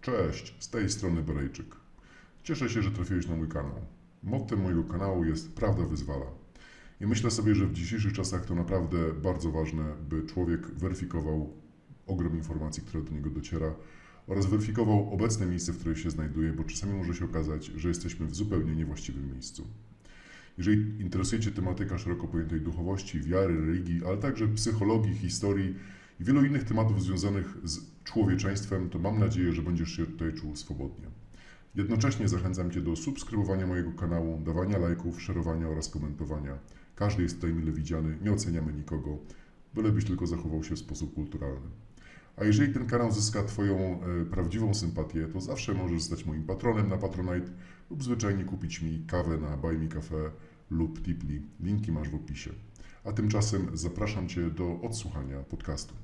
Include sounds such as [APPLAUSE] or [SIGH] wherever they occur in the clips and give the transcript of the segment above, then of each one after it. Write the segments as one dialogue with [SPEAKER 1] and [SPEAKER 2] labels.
[SPEAKER 1] Cześć, z tej strony Berejczyk. Cieszę się, że trafiłeś na mój kanał. Mottem mojego kanału jest Prawda wyzwala. I myślę sobie, że w dzisiejszych czasach to naprawdę bardzo ważne, by człowiek weryfikował ogrom informacji, które do niego dociera oraz weryfikował obecne miejsce, w którym się znajduje, bo czasami może się okazać, że jesteśmy w zupełnie niewłaściwym miejscu. Jeżeli interesuje Cię tematyka szeroko pojętej duchowości, wiary, religii, ale także psychologii, historii i wielu innych tematów związanych z człowieczeństwem, to mam nadzieję, że będziesz się tutaj czuł swobodnie. Jednocześnie zachęcam Cię do subskrybowania mojego kanału, dawania lajków, szerowania oraz komentowania. Każdy jest tutaj mile widziany, nie oceniamy nikogo, bylebyś tylko zachował się w sposób kulturalny. A jeżeli ten kanał zyska Twoją e, prawdziwą sympatię, to zawsze możesz zostać moim patronem na Patronite lub zwyczajnie kupić mi kawę na Buy Me Cafe lub Tipli. Linki masz w opisie. A tymczasem zapraszam Cię do odsłuchania podcastu.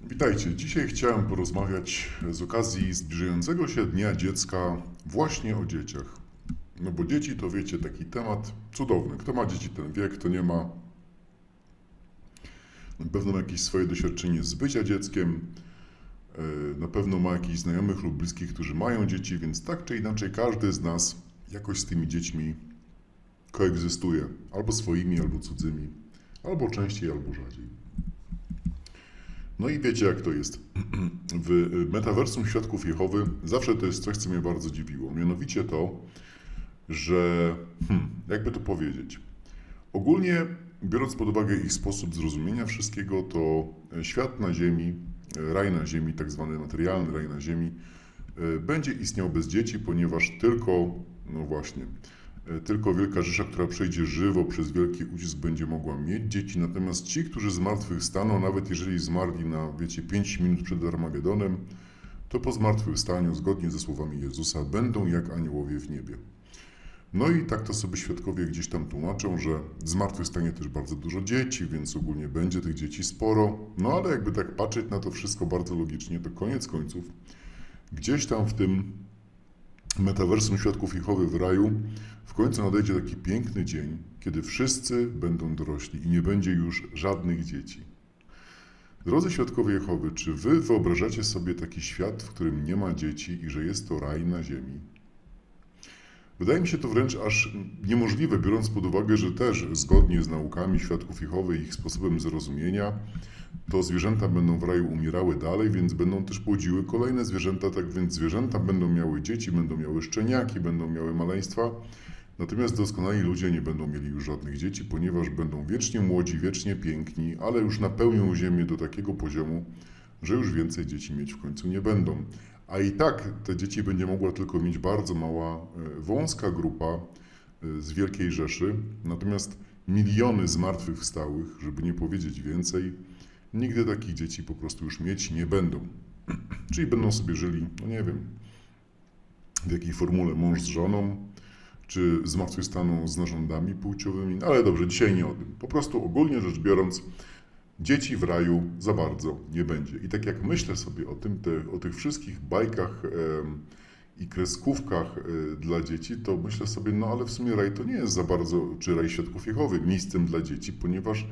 [SPEAKER 1] Witajcie. Dzisiaj chciałem porozmawiać z okazji zbliżającego się Dnia Dziecka właśnie o dzieciach. No bo dzieci to wiecie, taki temat cudowny. Kto ma dzieci, ten wie, kto nie ma. Na pewno ma jakieś swoje doświadczenie z bycia dzieckiem. E, Na pewno ma jakichś znajomych lub bliskich, którzy mają dzieci, więc tak czy inaczej każdy z nas jakoś z tymi dziećmi koegzystuje. Albo swoimi, albo cudzymi. Albo częściej, albo rzadziej. No i wiecie jak to jest. [CLEARS THROAT] W metaversum Świadków Jehowy zawsze to jest coś, co mnie bardzo dziwiło. Mianowicie to, że hmm, jakby to powiedzieć. Ogólnie biorąc pod uwagę ich sposób zrozumienia wszystkiego, to świat na Ziemi, raj na Ziemi, tak zwany materialny raj na Ziemi, e, będzie istniał bez dzieci, ponieważ tylko, no właśnie, e, tylko Wielka Rzesza, która przejdzie żywo przez wielki ucisk, będzie mogła mieć dzieci. Natomiast ci, którzy z martwych staną, nawet jeżeli zmarli na, wiecie, 5 minut przed Armagedonem, to po zmartwychwstaniu, zgodnie ze słowami Jezusa, będą jak aniołowie w niebie. No i tak to sobie świadkowie gdzieś tam tłumaczą, że zmartwychwstanie też bardzo dużo dzieci, więc ogólnie będzie tych dzieci sporo. No ale jakby tak patrzeć na to wszystko bardzo logicznie, to koniec końców gdzieś tam w tym metaversum Świadków Jehowy w raju w końcu nadejdzie taki piękny dzień, kiedy wszyscy będą dorośli i nie będzie już żadnych dzieci. Drodzy Świadkowie Jehowy, czy wy wyobrażacie sobie taki świat, w którym nie ma dzieci i że jest to raj na ziemi? Wydaje mi się to wręcz aż niemożliwe, biorąc pod uwagę, że też zgodnie z naukami świadków Jehowy i ich sposobem zrozumienia, to zwierzęta będą w raju umierały dalej, więc będą też płodziły kolejne zwierzęta, tak więc zwierzęta będą miały dzieci, będą miały szczeniaki, będą miały maleństwa. Natomiast doskonali ludzie nie będą mieli już żadnych dzieci, ponieważ będą wiecznie młodzi, wiecznie piękni, ale już napełnią ziemię do takiego poziomu, że już więcej dzieci mieć w końcu nie będą. A i tak te dzieci będzie mogła tylko mieć bardzo mała, e, wąska grupa e, z Wielkiej Rzeszy, natomiast miliony zmartwychwstałych, żeby nie powiedzieć więcej, nigdy takich dzieci po prostu już mieć nie będą. [CLEARS THROAT] Czyli będą sobie żyli, no nie wiem, w jakiej formule mąż z żoną, czy zmartwychwstaną z narządami płciowymi, no ale dobrze, dzisiaj nie o tym. Po prostu ogólnie rzecz biorąc, dzieci w raju za bardzo nie będzie. I tak jak myślę sobie o tym, te, o tych wszystkich bajkach em, i kreskówkach e, dla dzieci, to myślę sobie, no ale w sumie raj to nie jest za bardzo, czy raj Świadków Jehowy, miejscem dla dzieci, ponieważ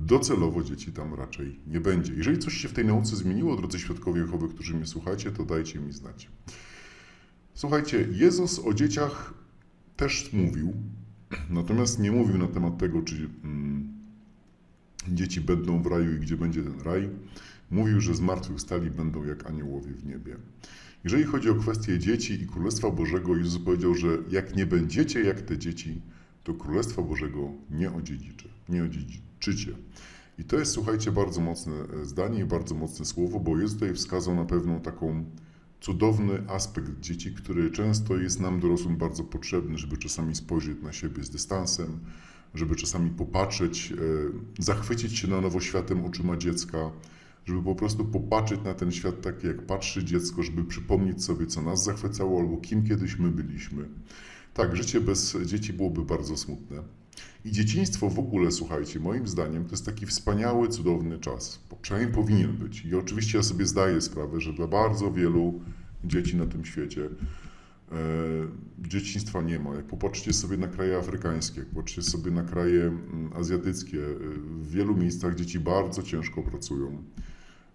[SPEAKER 1] docelowo dzieci tam raczej nie będzie. Jeżeli coś się w tej nauce zmieniło, drodzy Świadkowie Jehowy, którzy mnie słuchacie, to dajcie mi znać. Słuchajcie, Jezus o dzieciach też mówił, natomiast nie mówił na temat tego, czy mm, dzieci będą w raju i gdzie będzie ten raj. Mówił, że zmartwychwstali będą jak aniołowie w niebie. Jeżeli chodzi o kwestię dzieci i Królestwa Bożego, Jezus powiedział, że jak nie będziecie jak te dzieci, to Królestwa Bożego nie odziedziczy, nie odziedziczycie. I to jest, słuchajcie, bardzo mocne e, zdanie i bardzo mocne słowo, bo jest tutaj wskazał na pewną taką cudowny aspekt dzieci, który często jest nam dorosłym bardzo potrzebny, żeby czasami spojrzeć na siebie z dystansem, żeby czasami popatrzeć, e, zachwycić się na nowo światem oczyma dziecka, żeby po prostu popatrzeć na ten świat tak, jak patrzy dziecko, żeby przypomnieć sobie, co nas zachwycało albo kim kiedyś my byliśmy. Tak, życie bez dzieci byłoby bardzo smutne. I dzieciństwo w ogóle, słuchajcie, moim zdaniem to jest taki wspaniały, cudowny czas. Przynajmniej powinien być. I oczywiście ja sobie zdaję sprawę, że dla bardzo wielu dzieci na tym świecie dzieciństwa nie ma. Jak popatrzcie sobie na kraje afrykańskie, jak popatrzcie sobie na kraje mm, azjatyckie, e, w wielu miejscach dzieci bardzo ciężko pracują.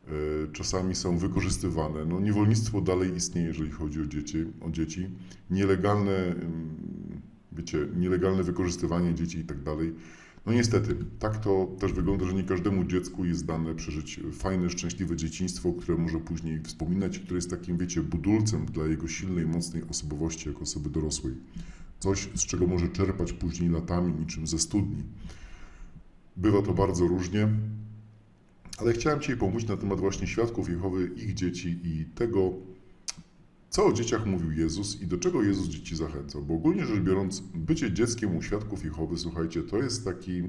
[SPEAKER 1] e, czasami są wykorzystywane. No, niewolnictwo dalej istnieje, jeżeli chodzi o dzieci. O dzieci. Nielegalne, ym, wiecie, nielegalne wykorzystywanie dzieci i tak dalej. No niestety, tak to też wygląda, że nie każdemu dziecku jest dane przeżyć fajne, szczęśliwe dzieciństwo, które może później wspominać, które jest takim, wiecie, budulcem dla jego silnej, mocnej osobowości jako osoby dorosłej. Coś, z czego może czerpać później latami, niczym ze studni. Bywa to bardzo różnie, ale chciałem Ci pomówić na temat właśnie świadków Jehowy, ich dzieci i tego, co o dzieciach mówił Jezus i do czego Jezus dzieci zachęcał. Bo ogólnie rzecz biorąc, bycie dzieckiem u świadków Jehowy, słuchajcie, to jest taki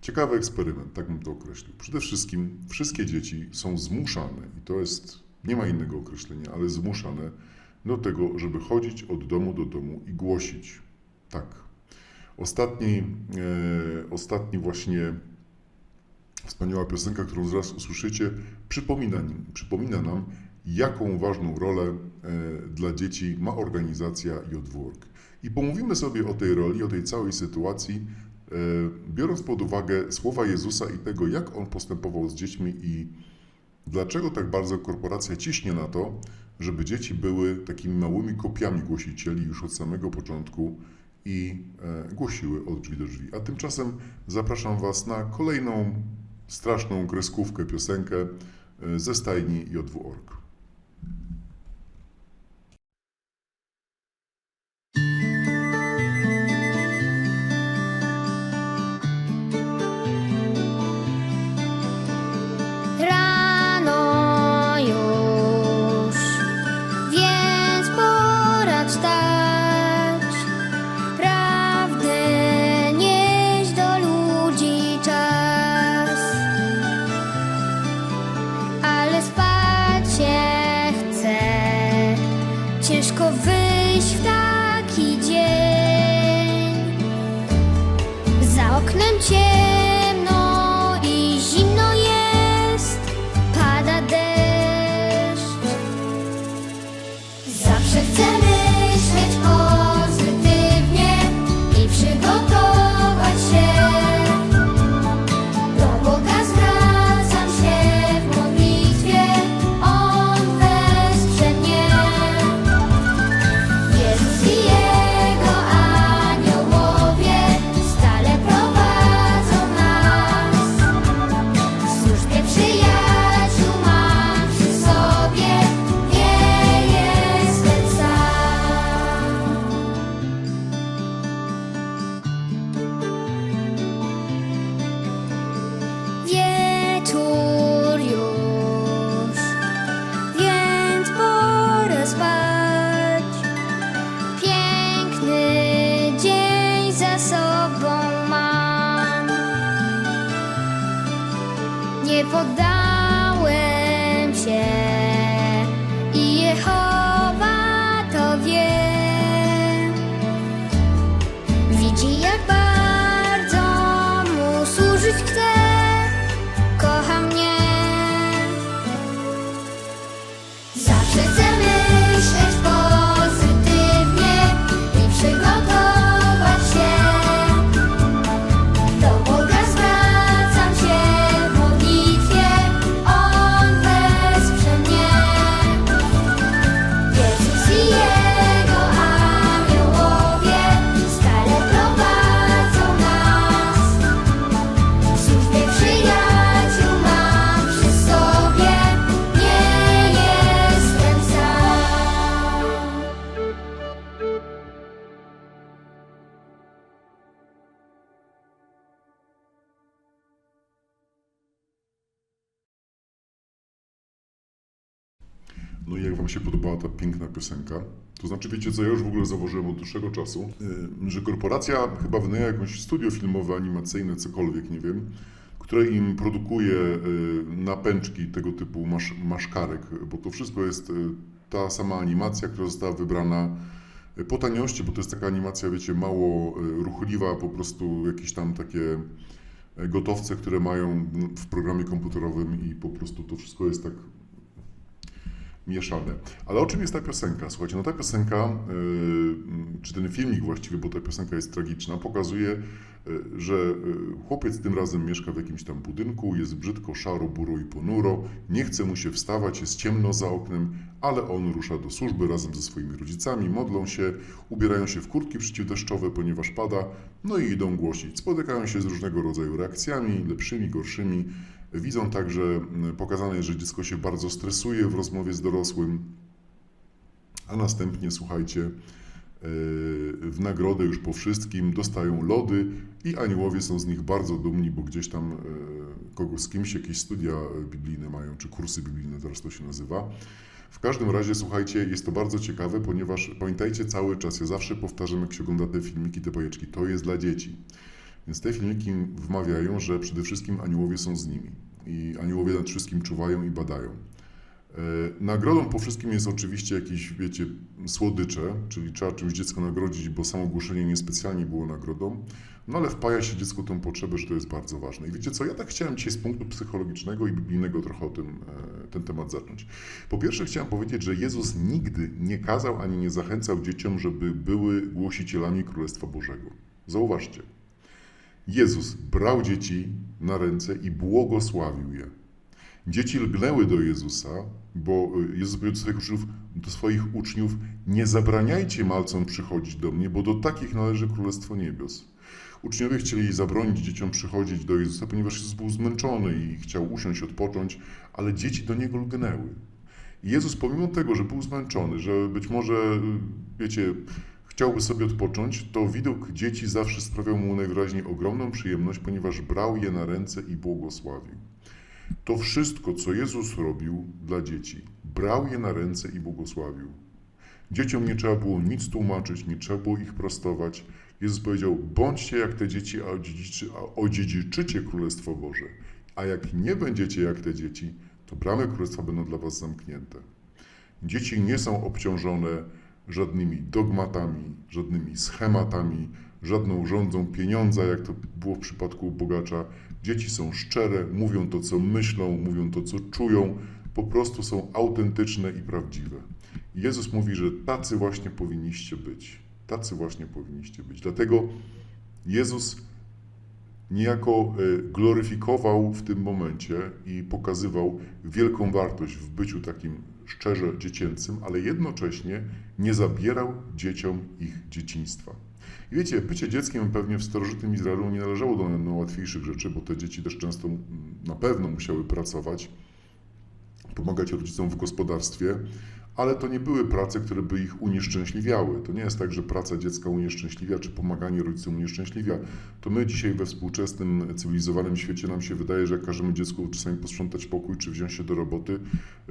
[SPEAKER 1] ciekawy eksperyment, tak bym to określił. Przede wszystkim wszystkie dzieci są zmuszane, i to jest, nie ma innego określenia, ale zmuszane do tego, żeby chodzić od domu do domu i głosić. Tak. Ostatni, e, ostatni właśnie wspaniała piosenka, którą zaraz usłyszycie, przypomina, nim, przypomina nam, jaką ważną rolę e, dla dzieci ma organizacja JWORK. I pomówimy sobie o tej roli, o tej całej sytuacji, e, biorąc pod uwagę słowa Jezusa i tego, jak On postępował z dziećmi i dlaczego tak bardzo korporacja ciśnie na to, żeby dzieci były takimi małymi kopiami głosicieli już od samego początku i e, głosiły od drzwi do drzwi. A tymczasem zapraszam Was na kolejną straszną kreskówkę, piosenkę ze stajni JW.org.
[SPEAKER 2] jak
[SPEAKER 1] Wam się podobała ta piękna piosenka? To znaczy, wiecie co, ja już w ogóle zauważyłem od dłuższego czasu, że korporacja chyba wynajęła jakieś studio filmowe, animacyjne, cokolwiek, nie wiem, które im produkuje napęczki tego typu masz, maszkarek, bo to wszystko jest yy, ta sama animacja, która została wybrana yy, po taniości, bo to jest taka animacja, wiecie, mało yy, ruchliwa, po prostu jakieś tam takie gotowce, które mają w programie komputerowym i po prostu to wszystko jest tak mieszane. Ale o czym jest ta piosenka? Słuchajcie, no ta piosenka, yy, czy ten filmik właściwie, bo ta piosenka jest tragiczna, pokazuje, yy, że yy, chłopiec tym razem mieszka w jakimś tam budynku, jest brzydko, szaro, buro i ponuro, nie chce mu się wstawać, jest ciemno za oknem, ale on rusza do służby razem ze swoimi rodzicami, modlą się, ubierają się w kurtki przeciwdeszczowe, ponieważ pada, no i idą głosić. Spotykają się z różnego rodzaju reakcjami, lepszymi, gorszymi. Widzą także, mm, pokazane jest, że dziecko się bardzo stresuje w rozmowie z dorosłym, a następnie, słuchajcie, yy, w nagrodę już po wszystkim dostają lody i aniołowie są z nich bardzo dumni, bo gdzieś tam yy, kogoś z kimś jakieś studia biblijne mają, czy kursy biblijne, teraz to się nazywa. W każdym razie, słuchajcie, jest to bardzo ciekawe, ponieważ pamiętajcie cały czas, ja zawsze powtarzam, jak się ogląda te filmiki, te bajeczki, to jest dla dzieci. Więc te filmiki wmawiają, że przede wszystkim aniołowie są z nimi i aniołowie nad wszystkim czuwają i badają. E, Nagrodą po wszystkim jest oczywiście jakieś, wiecie, słodycze, czyli trzeba czymś dziecko nagrodzić, bo samo ogłoszenie niespecjalnie było nagrodą, no ale wpaja się dziecku tą potrzebę, że to jest bardzo ważne. I wiecie co, ja tak chciałem dzisiaj z punktu psychologicznego i biblijnego trochę o tym, e, ten temat zacząć. Po pierwsze chciałem powiedzieć, że Jezus nigdy nie kazał ani nie zachęcał dzieciom, żeby były głosicielami Królestwa Bożego. Zauważcie, Jezus brał dzieci na ręce i błogosławił je. Dzieci lgnęły do Jezusa, bo y, Jezus powiedział do swoich uczniów, do swoich uczniów nie zabraniajcie malcom przychodzić do mnie, bo do takich należy Królestwo Niebios. Uczniowie chcieli zabronić dzieciom przychodzić do Jezusa, ponieważ Jezus był zmęczony i chciał usiąść, odpocząć, ale dzieci do Niego lgnęły. Jezus pomimo tego, że był zmęczony, że być może, y, wiecie, chciałby sobie odpocząć, to widok dzieci zawsze sprawiał mu najwyraźniej ogromną przyjemność, ponieważ brał je na ręce i błogosławił. To wszystko, co Jezus robił dla dzieci, brał je na ręce i błogosławił. Dzieciom nie trzeba było nic tłumaczyć, nie trzeba było ich prostować. Jezus powiedział: bądźcie jak te dzieci, a odziedziczy- a odziedziczycie Królestwo Boże. A jak nie będziecie jak te dzieci, to bramy Królestwa będą dla was zamknięte. Dzieci nie są obciążone żadnymi dogmatami, żadnymi schematami, żadną rządzą pieniądza, jak to było w przypadku bogacza. Dzieci są szczere, mówią to, co myślą, mówią to, co czują, po prostu są autentyczne i prawdziwe. Jezus mówi, że tacy właśnie powinniście być. Tacy właśnie powinniście być. Dlatego Jezus niejako e, gloryfikował w tym momencie i pokazywał wielką wartość w byciu takim szczerze dziecięcym, ale jednocześnie nie zabierał dzieciom ich dzieciństwa. I wiecie, bycie dzieckiem pewnie w starożytnym Izraelu nie należało do najłatwiejszych rzeczy, bo te dzieci też często na pewno musiały pracować, pomagać rodzicom w gospodarstwie, ale to nie były prace, które by ich unieszczęśliwiały. To nie jest tak, że praca dziecka unieszczęśliwia, czy pomaganie rodzicom unieszczęśliwia. To my dzisiaj we współczesnym, cywilizowanym świecie nam się wydaje, że jak każdemu dziecku czasami posprzątać pokój, czy wziąć się do roboty,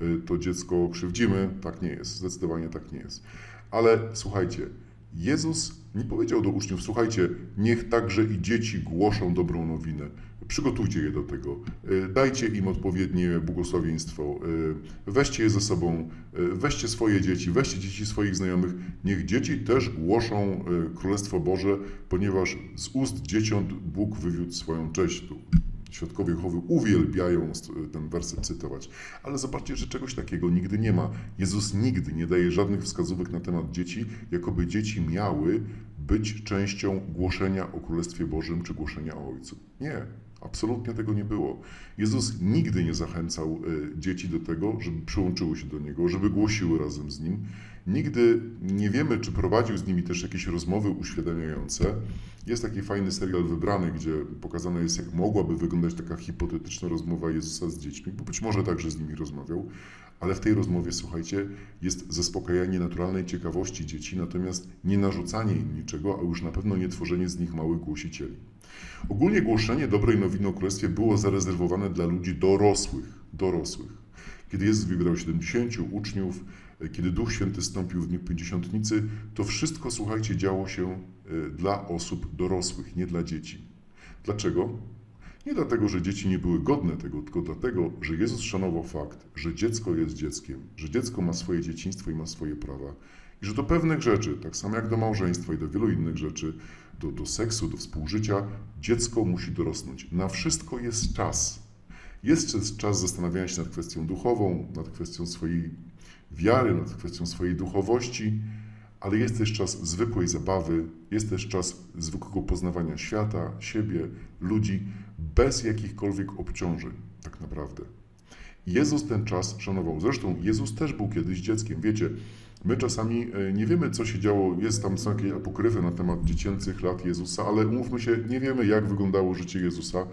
[SPEAKER 1] y, to dziecko krzywdzimy. Tak nie jest, zdecydowanie tak nie jest. Ale słuchajcie, Jezus nie powiedział do uczniów, słuchajcie, niech także i dzieci głoszą dobrą nowinę. Przygotujcie je do tego, y, dajcie im odpowiednie błogosławieństwo, y, weźcie je ze sobą, y, weźcie swoje dzieci, weźcie dzieci swoich znajomych. Niech dzieci też głoszą Królestwo Boże, ponieważ z ust dzieciąt Bóg wywiódł swoją cześć. Świadkowie Jehowy uwielbiają ten werset cytować. Ale zobaczcie, że czegoś takiego nigdy nie ma. Jezus nigdy nie daje żadnych wskazówek na temat dzieci, jakoby dzieci miały być częścią głoszenia o Królestwie Bożym czy głoszenia o Ojcu. Nie, absolutnie tego nie było. Jezus nigdy nie zachęcał y, dzieci do tego, żeby przyłączyły się do Niego, żeby głosiły razem z Nim. Nigdy nie wiemy, czy prowadził z nimi też jakieś rozmowy uświadamiające. Jest taki fajny serial Wybrany, gdzie pokazane jest, jak mogłaby wyglądać taka hipotetyczna rozmowa Jezusa z dziećmi, bo być może także z nimi rozmawiał, ale w tej rozmowie, słuchajcie, jest zaspokajanie naturalnej ciekawości dzieci, natomiast nie narzucanie im niczego, a już na pewno nie tworzenie z nich małych głosicieli. Ogólnie głoszenie dobrej nowiny o Królestwie było zarezerwowane dla ludzi dorosłych, dorosłych. Kiedy Jezus wybrał 70 uczniów, kiedy Duch Święty stąpił w dniu Pięćdziesiątnicy, to wszystko, słuchajcie, działo się e, dla osób dorosłych, nie dla dzieci. Dlaczego? Nie dlatego, że dzieci nie były godne tego, tylko dlatego, że Jezus szanował fakt, że dziecko jest dzieckiem, że dziecko ma swoje dzieciństwo i ma swoje prawa. Że do pewnych rzeczy, tak samo jak do małżeństwa i do wielu innych rzeczy, do, do seksu, do współżycia, dziecko musi dorosnąć. Na wszystko jest czas. Jest czas zastanawiania się nad kwestią duchową, nad kwestią swojej wiary, nad kwestią swojej duchowości, ale jest też czas zwykłej zabawy, jest też czas zwykłego poznawania świata, siebie, ludzi, bez jakichkolwiek obciążeń, tak naprawdę. Jezus ten czas szanował. Zresztą Jezus też był kiedyś dzieckiem. Wiecie, my czasami e, nie wiemy, co się działo. Jest tam są jakieś apokryfy na temat dziecięcych lat Jezusa, ale umówmy się, nie wiemy, jak wyglądało życie Jezusa,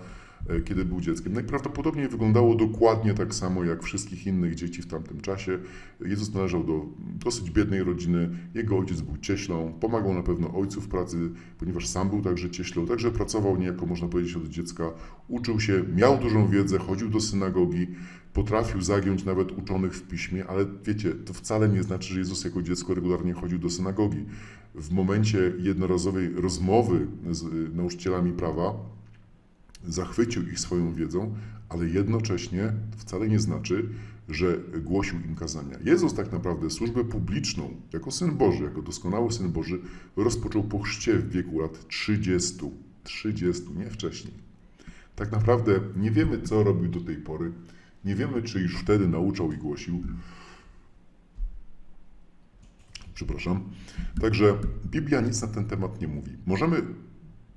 [SPEAKER 1] kiedy był dzieckiem. Najprawdopodobniej wyglądało dokładnie tak samo jak wszystkich innych dzieci w tamtym czasie. Jezus należał do dosyć biednej rodziny. Jego ojciec był cieślą, pomagał na pewno ojcu w pracy, ponieważ sam był także cieślą. Także pracował niejako, można powiedzieć, od dziecka. Uczył się, miał dużą wiedzę, chodził do synagogi, potrafił zagiąć nawet uczonych w piśmie, ale wiecie, to wcale nie znaczy, że Jezus jako dziecko regularnie chodził do synagogi. W momencie jednorazowej rozmowy z y, nauczycielami prawa zachwycił ich swoją wiedzą, ale jednocześnie wcale nie znaczy, że głosił im kazania. Jezus tak naprawdę służbę publiczną, jako Syn Boży, jako doskonały Syn Boży, rozpoczął po chrzcie w wieku lat 30. 30, nie wcześniej. Tak naprawdę nie wiemy, co robił do tej pory. Nie wiemy, czy już wtedy nauczał i głosił. Przepraszam. Także Biblia nic na ten temat nie mówi. Możemy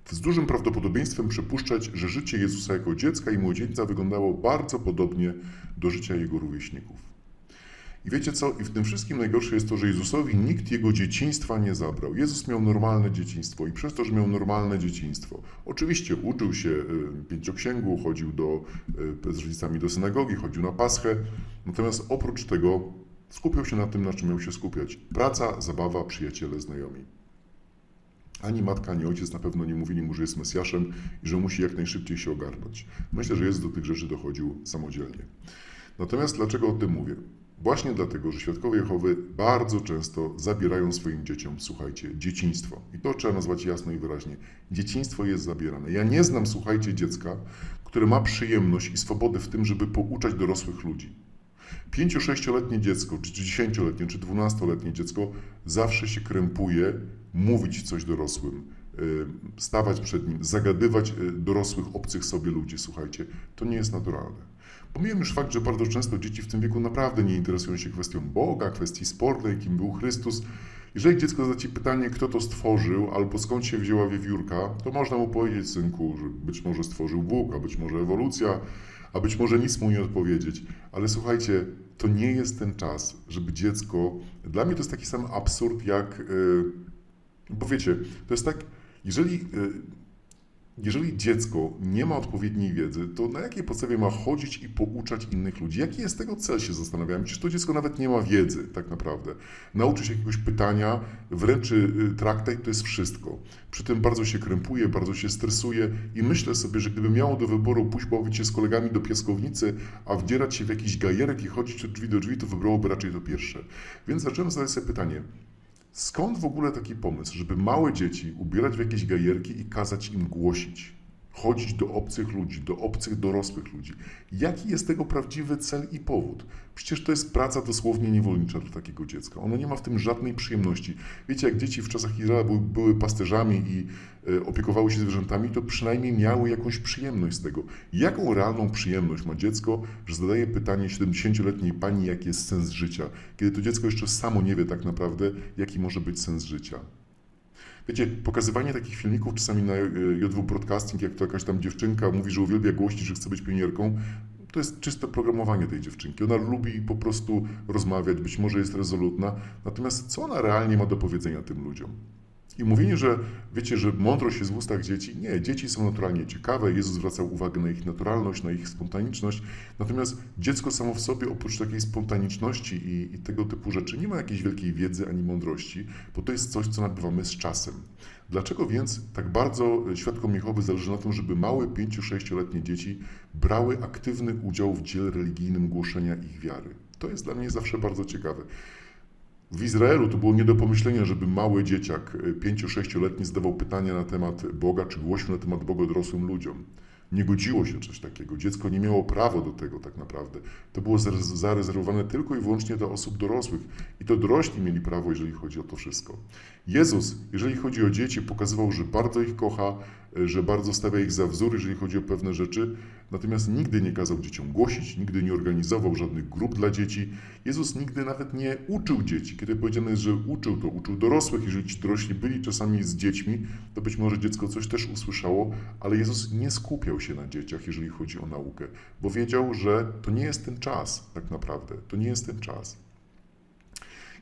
[SPEAKER 1] z dużym prawdopodobieństwem przypuszczać, że życie Jezusa jako dziecka i młodzieńca wyglądało bardzo podobnie do życia jego rówieśników. I wiecie co? I w tym wszystkim najgorsze jest to, że Jezusowi nikt jego dzieciństwa nie zabrał. Jezus miał normalne dzieciństwo i przez to, że miał normalne dzieciństwo, oczywiście uczył się y, pięcioksięgu, chodził do, y, z rodzicami do synagogi, chodził na paschę, natomiast oprócz tego skupiał się na tym, na czym miał się skupiać. Praca, zabawa, przyjaciele, znajomi. Ani matka, ani ojciec na pewno nie mówili mu, że jest Mesjaszem i że musi jak najszybciej się ogarnąć. Myślę, że Jezus do tych rzeczy dochodził samodzielnie. Natomiast dlaczego o tym mówię? Właśnie dlatego, że świadkowie Jehowy bardzo często zabierają swoim dzieciom, słuchajcie, dzieciństwo. I to trzeba nazwać jasno i wyraźnie. Dzieciństwo jest zabierane. Ja nie znam, słuchajcie, dziecka, które ma przyjemność i swobodę w tym, żeby pouczać dorosłych ludzi. Pięcio, sześcioletnie dziecko, czy dziesięcioletnie, czy dwunastoletnie dziecko zawsze się krępuje mówić coś dorosłym, y, stawać przed nim, zagadywać y, dorosłych, obcych sobie ludzi, słuchajcie. To nie jest naturalne. Pomijam już fakt, że bardzo często dzieci w tym wieku naprawdę nie interesują się kwestią Boga, kwestii spornej, kim był Chrystus. Jeżeli dziecko zada Ci pytanie, kto to stworzył, albo skąd się wzięła wiewiórka, to można mu powiedzieć, synku, że być może stworzył Bóg, a być może ewolucja, a być może nic mu nie odpowiedzieć. Ale słuchajcie, to nie jest ten czas, żeby dziecko. Dla mnie to jest taki sam absurd, jak. Yy, bo wiecie, to jest tak, jeżeli. Jeżeli dziecko nie ma odpowiedniej wiedzy, to na jakiej podstawie ma chodzić i pouczać innych ludzi? Jaki jest tego cel, się zastanawiałem. Przecież to dziecko nawet nie ma wiedzy, tak naprawdę. Nauczy się jakiegoś pytania, wręczy traktat, to jest wszystko. Przy tym bardzo się krępuje, bardzo się stresuje i myślę sobie, że gdyby miało do wyboru pójść bawić się z kolegami do piaskownicy, a wdzierać się w jakiś gajerek i chodzić od drzwi do drzwi, to wybrałoby raczej to pierwsze. Więc zacząłem zadać sobie pytanie, Skąd w ogóle taki pomysł, żeby małe dzieci ubierać w jakieś gajerki i kazać im głosić? Chodzić do obcych ludzi, do obcych dorosłych ludzi. Jaki jest tego prawdziwy cel i powód? Przecież to jest praca dosłownie niewolnicza dla takiego dziecka. Ono nie ma w tym żadnej przyjemności. Wiecie, jak dzieci w czasach Izraela były, były pasterzami i opiekowały się zwierzętami, to przynajmniej miały jakąś przyjemność z tego. Jaką realną przyjemność ma dziecko, że zadaje pytanie 70-letniej pani, jaki jest sens życia, kiedy to dziecko jeszcze samo nie wie tak naprawdę, jaki może być sens życia. Wiecie, pokazywanie takich filmików czasami na e, JW Broadcasting, jak to jakaś tam dziewczynka mówi, że uwielbia głosić, że chce być pionierką, to jest czyste programowanie tej dziewczynki. Ona lubi po prostu rozmawiać, być może jest rezolutna, natomiast co ona realnie ma do powiedzenia tym ludziom? I mówienie, że wiecie, że mądrość jest w ustach dzieci, nie, dzieci są naturalnie ciekawe, Jezus zwracał uwagę na ich naturalność, na ich spontaniczność, natomiast dziecko samo w sobie, oprócz takiej spontaniczności i, i tego typu rzeczy, nie ma jakiejś wielkiej wiedzy ani mądrości, bo to jest coś, co nabywamy z czasem. Dlaczego więc tak bardzo świadkom Jehowy zależy na tym, żeby małe 5-6-letnie dzieci brały aktywny udział w dziele religijnym głoszenia ich wiary? To jest dla mnie zawsze bardzo ciekawe. W Izraelu to było nie do pomyślenia, żeby mały dzieciak, 5-6-letni, zadawał pytania na temat Boga, czy głosił na temat Boga dorosłym ludziom. Nie godziło się coś takiego. Dziecko nie miało prawa do tego tak naprawdę. To było zarezerwowane tylko i wyłącznie dla osób dorosłych. I to dorośli mieli prawo, jeżeli chodzi o to wszystko. Jezus, jeżeli chodzi o dzieci, pokazywał, że bardzo ich kocha, e, że bardzo stawia ich za wzór, jeżeli chodzi o pewne rzeczy, natomiast nigdy nie kazał dzieciom głosić, nigdy nie organizował żadnych grup dla dzieci. Jezus nigdy nawet nie uczył dzieci. Kiedy powiedziane jest, że uczył, to uczył dorosłych. Jeżeli ci dorośli byli czasami z dziećmi, to być może dziecko coś też usłyszało, ale Jezus nie skupiał się na dzieciach, jeżeli chodzi o naukę, bo wiedział, że to nie jest ten czas tak naprawdę. To nie jest ten czas.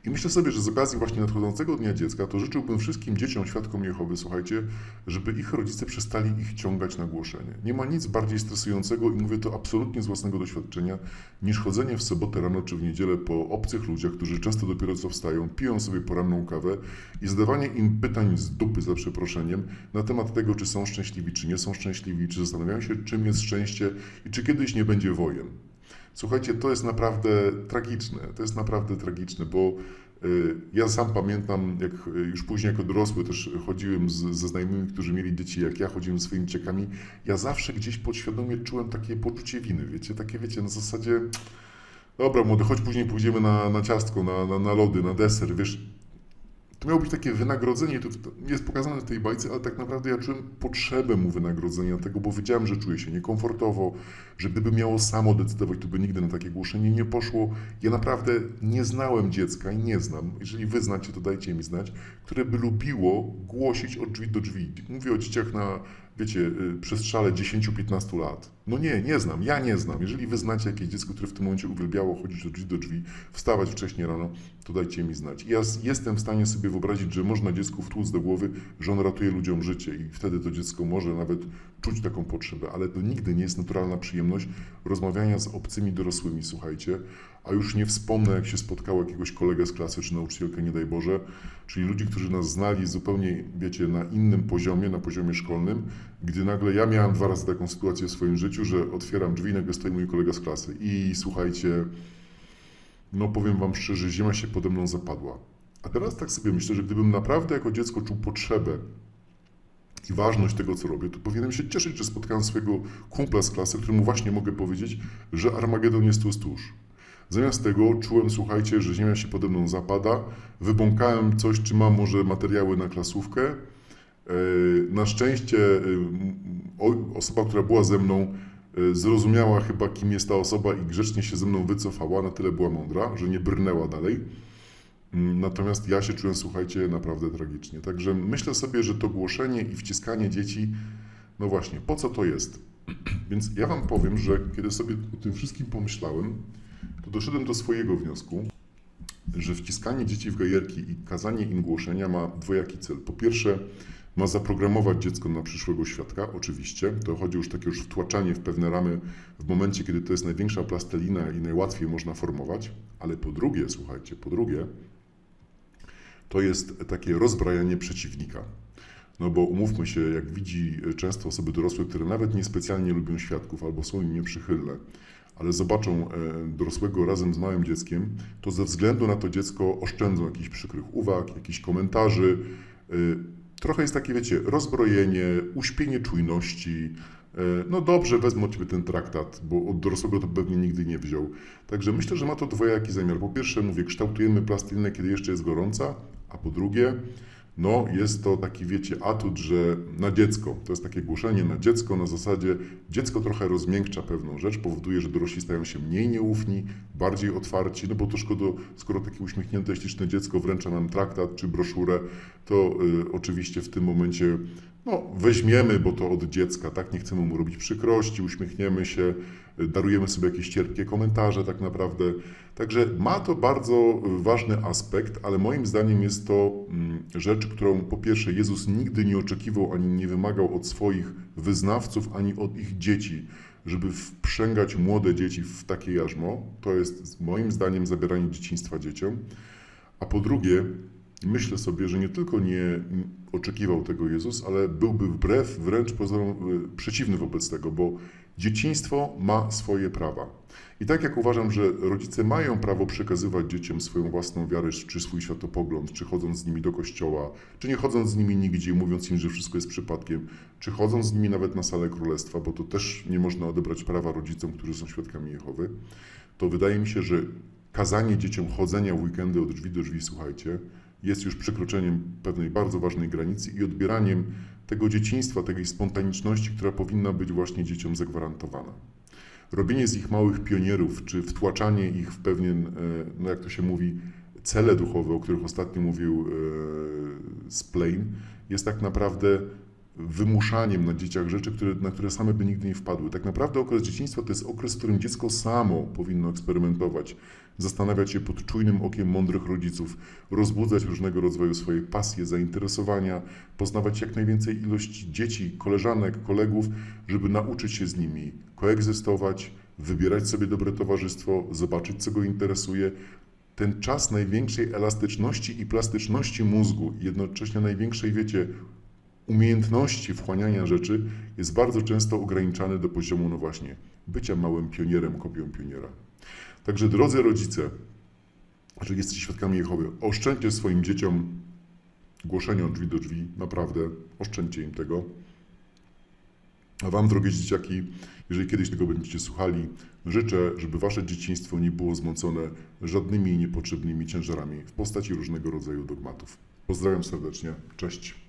[SPEAKER 1] I myślę sobie, że z okazji właśnie nadchodzącego Dnia Dziecka, to życzyłbym wszystkim dzieciom świadkom Jehowy, słuchajcie, żeby ich rodzice przestali ich ciągać na głoszenie. Nie ma nic bardziej stresującego i mówię to absolutnie z własnego doświadczenia, niż chodzenie w sobotę rano czy w niedzielę po obcych ludziach, którzy często dopiero co wstają, piją sobie poranną kawę i zadawanie im pytań z dupy za przeproszeniem na temat tego, czy są szczęśliwi, czy nie są szczęśliwi, czy zastanawiają się, czym jest szczęście i czy kiedyś nie będzie wojen. Słuchajcie, to jest naprawdę tragiczne. To jest naprawdę tragiczne, bo y, ja sam pamiętam, jak y, już później jako dorosły też chodziłem z, ze znajomymi, którzy mieli dzieci, jak ja chodziłem swoimi dzieciakami, ja zawsze gdzieś podświadomie czułem takie poczucie winy, wiecie, takie wiecie, na zasadzie dobra młody, chodź później pójdziemy na, na ciastko, na, na, na lody, na deser, wiesz, to miało być takie wynagrodzenie, to, to nie jest pokazane w tej bajce, ale tak naprawdę ja czułem potrzebę mu wynagrodzenia tego, bo wiedziałem, że czuję się niekomfortowo, że gdyby miało samo decydować, to by nigdy na takie głoszenie nie poszło. Ja naprawdę nie znałem dziecka i nie znam, jeżeli wy znacie, to dajcie mi znać, które by lubiło głosić od drzwi do drzwi. Mówię o dzieciach na, wiecie, y, przestrzale 10-15 lat. No nie, nie znam, ja nie znam. Jeżeli wy znacie jakieś dziecko, które w tym momencie uwielbiało chodzić od drzwi do drzwi, wstawać wcześniej rano, to dajcie mi znać. Ja jestem w stanie sobie wyobrazić, że można dziecku wtłuc do głowy, że on ratuje ludziom życie i wtedy to dziecko może nawet czuć taką potrzebę, ale to nigdy nie jest naturalna przyjemność rozmawiania z obcymi dorosłymi, słuchajcie. A już nie wspomnę, jak się spotkało jakiegoś kolegę z klasy czy nauczycielkę, nie daj Boże, czyli ludzi, którzy nas znali zupełnie, wiecie, na innym poziomie, na poziomie szkolnym, gdy nagle ja miałem dwa razy taką sytuację w swoim życiu, że otwieram drzwi i nagle stoi mój kolega z klasy. I słuchajcie, no powiem wam szczerze, ziemia się pode mną zapadła. A teraz tak sobie myślę, że gdybym naprawdę jako dziecko czuł potrzebę i ważność tego, co robię, to powinienem się cieszyć, że spotkałem swojego kumpla z klasy, któremu właśnie mogę powiedzieć, że Armagedon jest tuż, tuż. Zamiast tego czułem, słuchajcie, że ziemia się pode mną zapada, wybąkałem coś, czy mam może materiały na klasówkę. E, Na szczęście e, osoba, która była ze mną, e, zrozumiała chyba, kim jest ta osoba i grzecznie się ze mną wycofała, na tyle była mądra, że nie brnęła dalej. Mm, Natomiast ja się czułem, słuchajcie, naprawdę tragicznie. Także myślę sobie, że to głoszenie i wciskanie dzieci, no właśnie, po co to jest? [CLEARS THROAT] Więc ja Wam powiem, że kiedy sobie o tym wszystkim pomyślałem, to doszedłem do swojego wniosku, że wciskanie dzieci w gajerki i kazanie im głoszenia ma dwojaki cel. Po pierwsze, ma zaprogramować dziecko na przyszłego świadka, oczywiście. To chodzi już takie już wtłaczanie w pewne ramy w momencie, kiedy to jest największa plastelina i najłatwiej można formować. Ale po drugie, słuchajcie, po drugie, to jest takie rozbrajanie przeciwnika. No bo umówmy się, jak widzi często osoby dorosłe, które nawet niespecjalnie lubią świadków albo są im nieprzychylne, ale zobaczą e, dorosłego razem z małym dzieckiem, to ze względu na to dziecko oszczędzą jakichś przykrych uwag, jakichś komentarzy. E, Trochę jest takie, wiecie, rozbrojenie, uśpienie czujności. E, No dobrze, wezmę od Ciebie ten traktat, bo od dorosłego to pewnie nigdy nie wziął. Także myślę, że ma to dwojaki zamiar. Po pierwsze, mówię, kształtujemy plastilinę, kiedy jeszcze jest gorąca, a po drugie, no jest to taki, wiecie, atut, że na dziecko, to jest takie głoszenie na dziecko, na zasadzie dziecko trochę rozmiękcza pewną rzecz, powoduje, że dorośli stają się mniej nieufni, bardziej otwarci, no bo to szkoda, skoro takie uśmiechnięte, śliczne dziecko wręcza nam traktat czy broszurę, to y, oczywiście w tym momencie no, weźmiemy, bo to od dziecka, tak? Nie chcemy mu robić przykrości, uśmiechniemy się, darujemy sobie jakieś cierpkie komentarze, tak naprawdę. Także ma to bardzo ważny aspekt, ale moim zdaniem jest to mm, rzecz, którą po pierwsze Jezus nigdy nie oczekiwał ani nie wymagał od swoich wyznawców, ani od ich dzieci, żeby wprzęgać młode dzieci w takie jarzmo. To jest moim zdaniem zabieranie dzieciństwa dzieciom. A po drugie, myślę sobie, że nie tylko nie mm, oczekiwał tego Jezus, ale byłby wbrew, wręcz y, przeciwny wobec tego, bo dzieciństwo ma swoje prawa. I tak jak uważam, że rodzice mają prawo przekazywać dzieciom swoją własną wiarę, czy swój światopogląd, czy chodząc z nimi do kościoła, czy nie chodząc z nimi nigdzie, mówiąc im, że wszystko jest przypadkiem, czy chodząc z nimi nawet na salę królestwa, bo to też nie można odebrać prawa rodzicom, którzy są świadkami Jehowy, to wydaje mi się, że kazanie dzieciom chodzenia w weekendy od drzwi do drzwi, słuchajcie, jest już przekroczeniem pewnej bardzo ważnej granicy i odbieraniem tego dzieciństwa, tej spontaniczności, która powinna być właśnie dzieciom zagwarantowana. Robienie z ich małych pionierów, czy wtłaczanie ich w pewien, e, no jak to się mówi, cele duchowe, o których ostatnio mówił e, Splain, jest tak naprawdę wymuszaniem na dzieciach rzeczy, które, na które same by nigdy nie wpadły. Tak naprawdę okres dzieciństwa to jest okres, w którym dziecko samo powinno eksperymentować, zastanawiać się pod czujnym okiem mądrych rodziców, rozbudzać różnego rodzaju swoje pasje, zainteresowania, poznawać jak najwięcej ilość dzieci, koleżanek, kolegów, żeby nauczyć się z nimi koegzystować, wybierać sobie dobre towarzystwo, zobaczyć co go interesuje. Ten czas największej elastyczności i plastyczności mózgu, jednocześnie największej, wiecie, umiejętności wchłaniania rzeczy jest bardzo często ograniczany do poziomu, no właśnie, bycia małym pionierem, kopią pioniera. Także drodzy rodzice, jeżeli jesteście świadkami Jehowy, oszczędźcie swoim dzieciom głoszenia od drzwi do drzwi, naprawdę, oszczędźcie im tego. A Wam, drogie dzieciaki, jeżeli kiedyś tego będziecie słuchali, życzę, żeby Wasze dzieciństwo nie było zmącone żadnymi niepotrzebnymi ciężarami w postaci różnego rodzaju dogmatów. Pozdrawiam serdecznie, cześć.